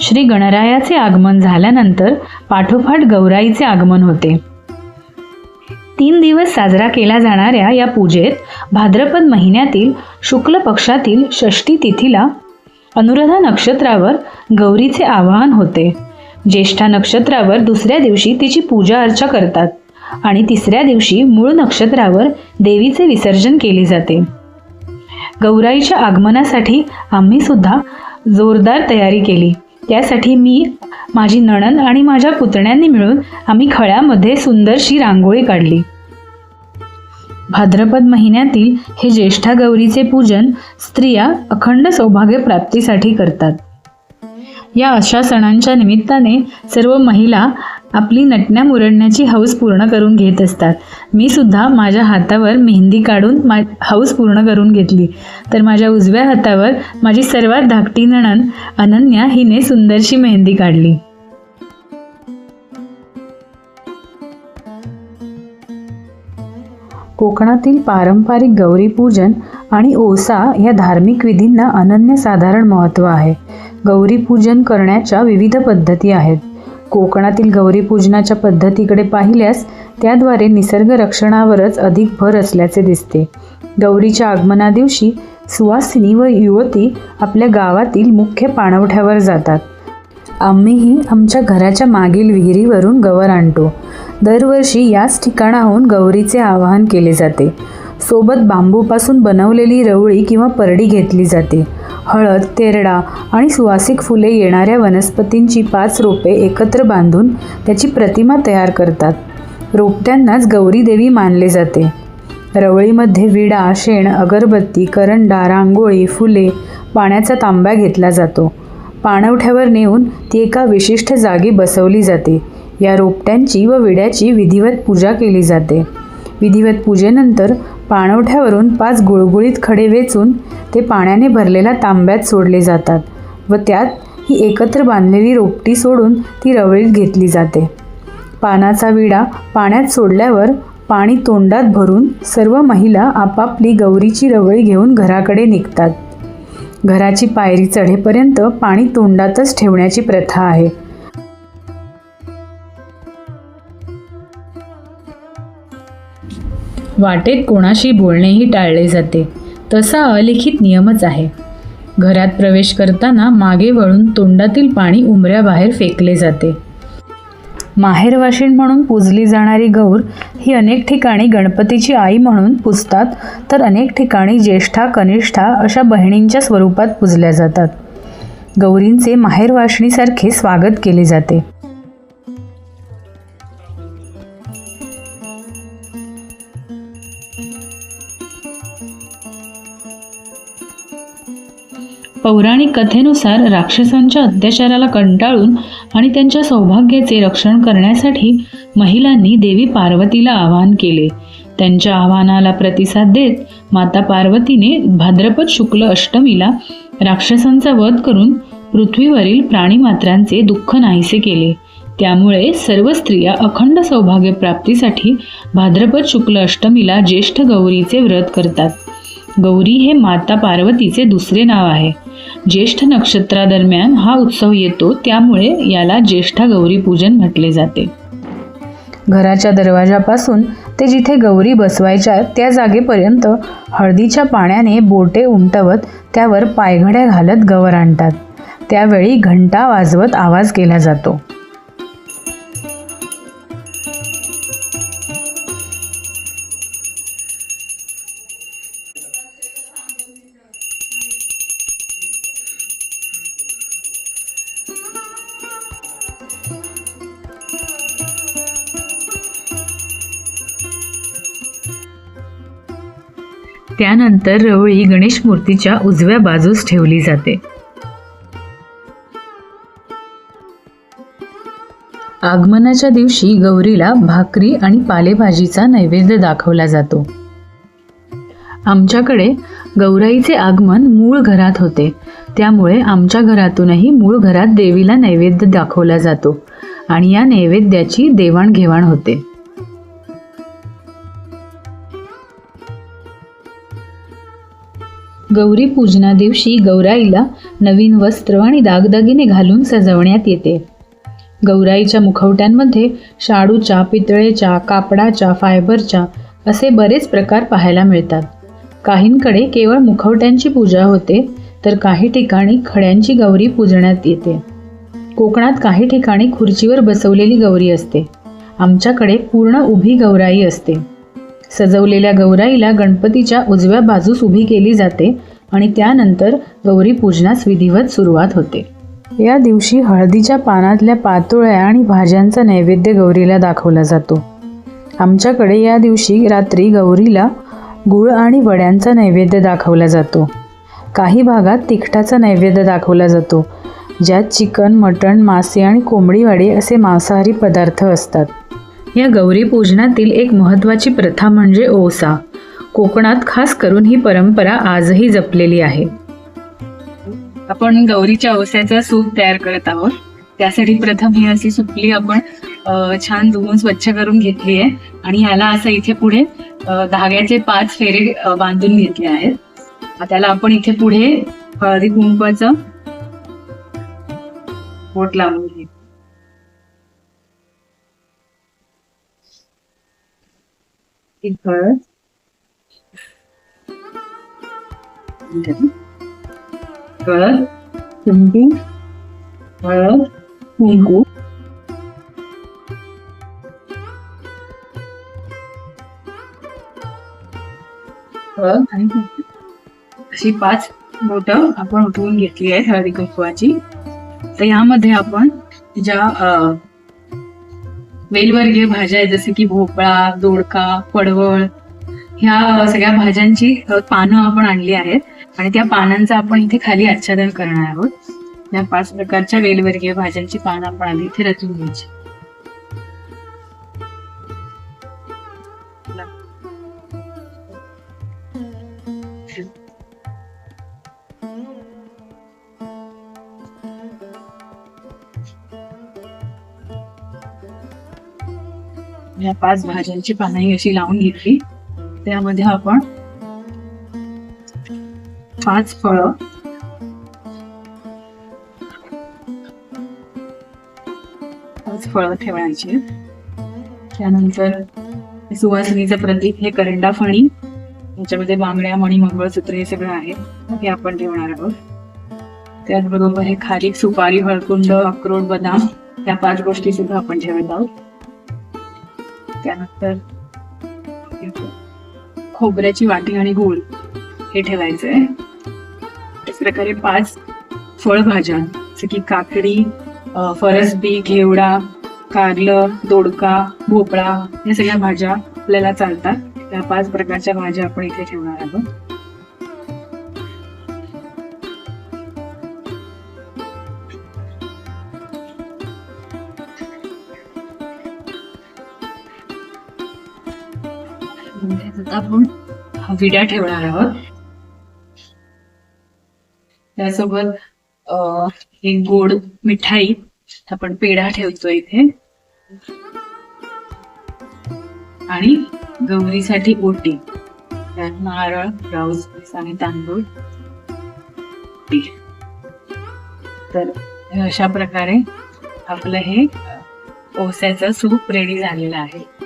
श्री गणरायाचे आगमन झाल्यानंतर पाठोपाठ गौराईचे आगमन होते. तीन दिवस साजरा केला जाणाऱ्या या पूजेत भाद्रपद महिन्यातील शुक्ल पक्षातील षष्टी तिथीला अनुराधा नक्षत्रावर गौरीचे आवाहन होते. ज्येष्ठा नक्षत्रावर दुसऱ्या दिवशी तिची पूजा अर्चा करतात आणि तिसऱ्या दिवशी मूळ नक्षत्रावर देवीचे विसर्जन केले जाते. गौराईच्या आगमनासाठी आम्ही सुद्धा जोरदार तयारी केली. त्यासाठी मी माझी नणन आणि माझ्या पुतण्यांनी मिळून आम्ही खळ्यामध्ये सुंदरशी रांगोळी काढली. भाद्रपद महिन्यातील हे ज्येष्ठा गौरीचे पूजन स्त्रिया अखंड सौभाग्य प्राप्तीसाठी करतात. या अशा सणांच्या निमित्ताने सर्व महिला आपली नटण्या मुरडण्याची हौस पूर्ण करून घेत असतात. मी सुद्धा माझ्या हातावर मेहंदी काढून मा हौस पूर्ण करून घेतली. तर माझ्या उजव्या हातावर माझी सर्वात धाकटी नणन अनन्या हिने सुंदरशी मेहंदी काढली. कोकणातील पारंपरिक गौरीपूजन आणि ओसा या धार्मिक विधींना अनन्यसाधारण महत्त्व आहे. गौरीपूजन करण्याच्या विविध पद्धती आहेत. कोकणातील गौरीपूजनाच्या पद्धतीकडे पाहिल्यास त्याद्वारे निसर्ग रक्षणावरच अधिक भर असल्याचे दिसते. गौरीच्या आगमनादिवशी सुवासिनी व युवती आपल्या गावातील मुख्य पाणवठ्यावर जातात. आम्हीही आमच्या घराच्या मागील विहिरीवरून गवर आणतो. दरवर्षी याच ठिकाणाहून गौरीचे आवाहन केले जाते. सोबत बांबूपासून बनवलेली रवळी किंवा परडी घेतली जाते. हळद तेरडा आणि सुवासिक फुले येणाऱ्या वनस्पतींची पाच रोपे एकत्र बांधून त्याची प्रतिमा तयार करतात. रोपट्यांनाच गौरीदेवी मानले जाते. रवळीमध्ये विडा शेण अगरबत्ती करंडा रांगोळी फुले पाण्याचा तांब्या घेतला जातो. पाणवठ्यावर नेऊन ती एका विशिष्ट जागी बसवली जाते. या रोपट्यांची व विड्याची विधिवत पूजा केली जाते. विधिवत पूजेनंतर पाणवठ्यावरून पाच गुळगुळीत खडे वेचून ते पाण्याने भरलेल्या तांब्यात सोडले जातात व त्यात ही एकत्र बांधलेली रोपटी सोडून ती रवळीत घेतली जाते. पानाचा विडा पाण्यात सोडल्यावर पाणी तोंडात भरून सर्व महिला आपापली गौरीची रवळी घेऊन घराकडे निघतात. घराची पायरी चढेपर्यंत पाणी तोंडातच ठेवण्याची प्रथा आहे. वाटेत कोणाशी बोलणेही टाळले जाते. तसा अलिखित नियमच आहे. घरात प्रवेश करताना मागे वळून तोंडातील पाणी उमऱ्याबाहेर फेकले जाते. माहेरवाशीण म्हणून पूजली जाणारी गौर ही अनेक ठिकाणी गणपतीची आई म्हणून पूजतात तर अनेक ठिकाणी ज्येष्ठा कनिष्ठा अशा बहिणींच्या स्वरूपात पूजल्या जातात. गौरींचे माहेरवाशिणीसारखे स्वागत केले जाते. पौराणिक कथेनुसार राक्षसांच्या अत्याचाराला कंटाळून आणि त्यांच्या सौभाग्याचे रक्षण करण्यासाठी महिलांनी देवी पार्वतीला आवाहन केले. त्यांच्या आव्हानाला प्रतिसाद देत माता पार्वतीने भाद्रपद शुक्ल अष्टमीला राक्षसांचा वध करून पृथ्वीवरील प्राणीमात्रांचे दुःख नाहीसे केले. त्यामुळे सर्व स्त्रिया अखंड सौभाग्य प्राप्तीसाठी भाद्रपद शुक्ल अष्टमीला ज्येष्ठ गौरीचे व्रत करतात. गौरी हे माता पार्वतीचे दुसरे नाव आहे. ज्येष्ठ नक्षत्रादरम्यान हा उत्सव येतो त्यामुळे याला ज्येष्ठा गौरी पूजन म्हटले जाते. घराच्या दरवाजापासून ते जिथे गौरी बसवायच्या त्या जागेपर्यंत हळदीच्या पाण्याने बोटे उमटवत त्यावर पायघड्या घालत गवर आणतात त्यावेळी घंटा वाजवत आवाज केला जातो. त्यानंतर रवळी गणेश मूर्तीच्या उजव्या बाजूस ठेवली जाते. आगमनाच्या दिवशी गौरीला भाकरी आणि पालेभाजीचा नैवेद्य दाखवला जातो. आमच्याकडे गौराईचे आगमन मूळ घरात होते. त्यामुळे आमच्या घरातूनही मूळ घरात देवीला नैवेद्य दाखवला जातो आणि या नैवेद्याची देवाणघेवाण होते. गौरी पूजना दिवशी गौराईला नवीन वस्त्र आणि दागदागिने घालून सजवण्यात येते. गौराईच्या मुखवट्यांमध्ये शाडूच्या पितळेच्या कापडाच्या फायबरच्या असे बरेच प्रकार पाहायला मिळतात. काहींकडे केवळ मुखवट्यांची पूजा होते तर काही ठिकाणी खड्यांची गौरी पूजण्यात येते. कोकणात काही ठिकाणी खुर्चीवर बसवलेली गौरी असते. आमच्याकडे पूर्ण उभी गौराई असते. सजवलेल्या गौराईला गणपतीच्या उजव्या बाजूस उभी केली जाते आणि त्यानंतर गौरी पूजनास विधिवत सुरुवात होते. या दिवशी हळदीच्या पानातल्या पातोळ्या आणि भाज्यांचा नैवेद्य गौरीला दाखवला जातो. आमच्याकडे या दिवशी रात्री गौरीला गुळ आणि वड्यांचा नैवेद्य दाखवला जातो. काही भागात तिखटाचा नैवेद्य दाखवला जातो ज्यात चिकन मटण मासे आणि कोंबडीवाडी असे मांसाहारी पदार्थ असतात. या गौरी पूजनातील एक महत्त्वाची प्रथा म्हणजे ओसा. कोकणात खास करून ही परंपरा आजही जपलेली आहे. आपण गौरीच्या ओस्याचा सूप तयार करत आहोत. त्यासाठी प्रथम ही अशी सुपली आपण छान धुवून स्वच्छ करून घेतली आहे. आणि ह्याला असं इथे पुढे धाग्याचे पाच फेरे बांधून घेतले आहेत. त्याला आपण इथे पुढे हळदी कुंकवाचं बोट लावून घेतो in हळद हळद कुंकू हळद कुंकू आणि अशी पाच बोटं आपण उठवून घेतली आहेत हळदी कुंकवाची. तर यामध्ये आपण ज्या अं, वेलवर्गीय भाज्या आहेत जसे की भोपळा दोडका पडवळ ह्या सगळ्या भाज्यांची पानं आपण आणली आहेत आणि त्या पानांचं आपण इथे खाली आच्छादन करणार आहोत. या पाच प्रकारच्या वेलवर्गीय भाज्यांची पानं आपण आधी इथे रचून घ्यायची. या पाच भाज्यांची पानाही अशी लावून घेतली. त्यामध्ये आपण पाच फळ पाच फळं ठेवायची. त्यानंतर सुवासिनीचं प्रतीक हे करंडा फणी. याच्यामध्ये बांगड्या मणी मंगळसूत्र हे सगळं आहे. हे आपण ठेवणार आहोत. त्याचबरोबर हे खाली सुपारी हळकुंड अक्रोड बदाम या पाच गोष्टी सुद्धा आपण ठेवत आहोत. त्यानंतर खोबऱ्याची वाटी आणि गूळ हे ठेवायचं आहे त्याच प्रकारे पाच फळभाज्या जसं की काकडी फरसबी घेवडा कारलं दोडका भोपळा या सगळ्या भाज्या आपल्याला चालतात. त्या पाच प्रकारच्या भाज्या आपण इथे ठेवणार आहोत. आता आपण विड्या ठेवणार आहोत. त्यासोबत एक गोड मिठाई आपण पेढा ठेवतो इथे. आणि गौरीसाठी ओटी. त्यात नारळ ब्लाऊज आणि तांदूळ. तर अशा प्रकारे आपलं हे ओस्याचं सूप रेडी झालेलं आहे.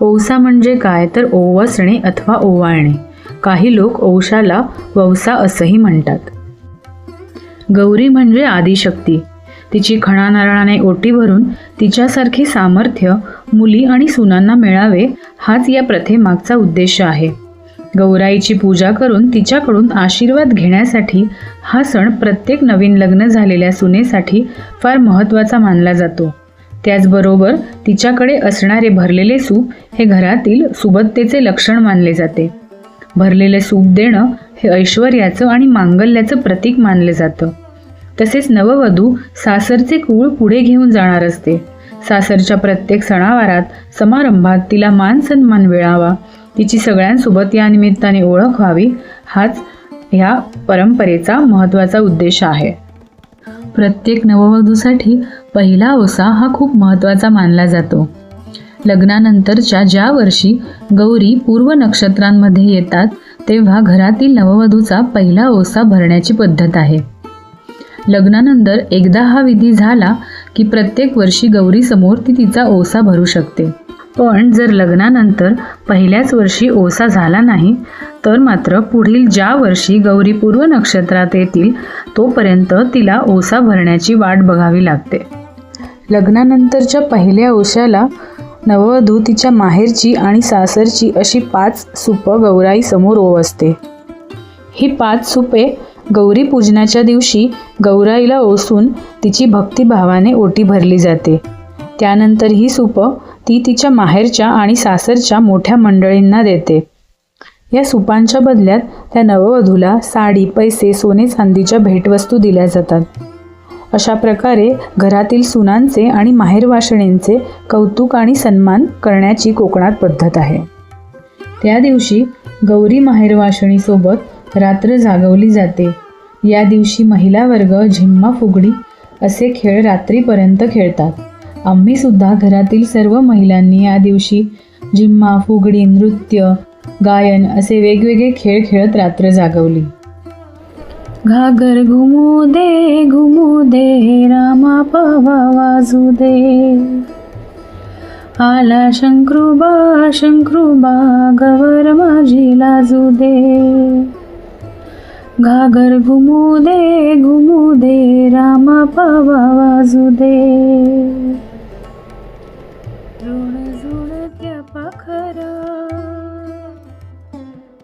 ओवसा म्हणजे काय तर ओवसणे अथवा ओवाळणे. काही लोक ओवशाला ववसा असंही म्हणतात. गौरी म्हणजे आदिशक्ती. तिची खणा नारळाने ओटी भरून तिच्यासारखे सामर्थ्य मुली आणि सुनांना मिळावे हाच या प्रथेमागचा उद्देश आहे. गौराईची पूजा करून तिच्याकडून आशीर्वाद घेण्यासाठी हा सण प्रत्येक नवीन लग्न झालेल्या सुनेसाठी फार महत्त्वाचा मानला जातो. त्याचबरोबर तिच्याकडे असणारे भरलेले सूप हे घरातील सुबत्तेचे लक्षण मानले जाते. भरलेले सूप देणं हे ऐश्वर्याचं आणि मांगल्याचं प्रतीक मानलं जातं. तसेच नववधू सासरचे कूळ पुढे घेऊन जाणार असते. सासरच्या प्रत्येक सणावारात समारंभात तिला मान सन्मान मिळावा तिची सगळ्यांसोबत या निमित्ताने ओळख व्हावी हाच ह्या परंपरेचा महत्त्वाचा उद्देश आहे. प्रत्येक नववधूसाठी पहिला ओसा हा खूप महत्त्वाचा मानला जातो. लग्नानंतरच्या ज्या वर्षी गौरी पूर्व नक्षत्रांमध्ये येतात तेव्हा घरातील नववधूचा पहिला ओसा भरण्याची पद्धत आहे. लग्नानंतर एकदा हा विधी झाला की प्रत्येक वर्षी गौरीसमोर ती तिचा ओसा भरू शकते. पण जर लग्नानंतर पहिल्याच वर्षी ओसा झाला नाही तर मात्र पुढील ज्या वर्षी गौरी पूर्व नक्षत्रात येतील तोपर्यंत तिला ओसा भरण्याची वाट बघावी लागते. लग्नानंतरच्या पहिल्या ओशाला नववधू तिच्या माहेरची आणि सासरची अशी पाच सुपं गौराईसमोर ओवसते. ही पाच सुपे गौरी पूजनाच्या दिवशी गौराईला ओसून तिची भक्तिभावाने ओटी भरली जाते. त्यानंतर ही सुपं ती तिच्या माहेरच्या आणि सासरच्या मोठ्या मंडळींना देते. या सुपांच्या बदल्यात त्या नववधूला साडी पैसे सोने चांदीच्या भेटवस्तू दिल्या जातात. अशा प्रकारे घरातील सुनांचे आणि माहेरवाशिणींचे कौतुक आणि सन्मान करण्याची कोकणात पद्धत आहे. त्या दिवशी गौरी माहेरवाशिणीसोबत रात्र जागवली जाते. या दिवशी महिला वर्ग झिम्मा फुगडी असे खेळ रात्रीपर्यंत खेळतात. आम्हीसुद्धा घरातील सर्व महिलांनी या दिवशी झिम्मा फुगडी नृत्य गायन असे वेगवेगळे खेळ खेळत रात्र जागवली. घागर घुमू दे घुमू दे रामा पवा वाजू दे. आला शंक्रुबा शंक्रुबा गवर माझी लाजू दे. घागर घुमू दे घुमू दे रामा पवा वाजू दे.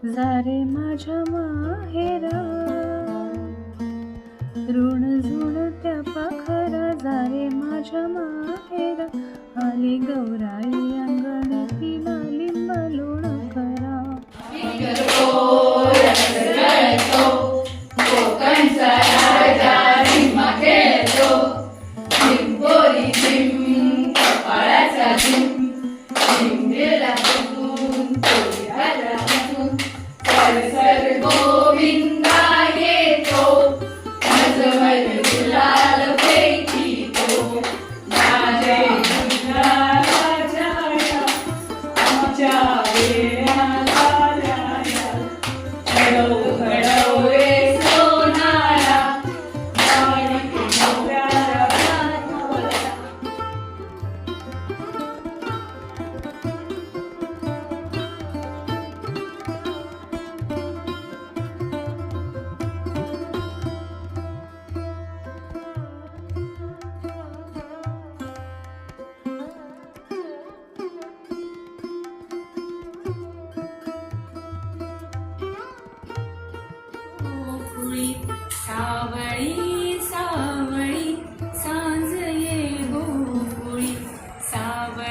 जारे माझ्या माहेरा. ऋण त्या पाखरा जारे माझ्या माहेरा. आली गौराई. Govinda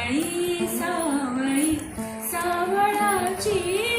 सावळी सावळी सावळाची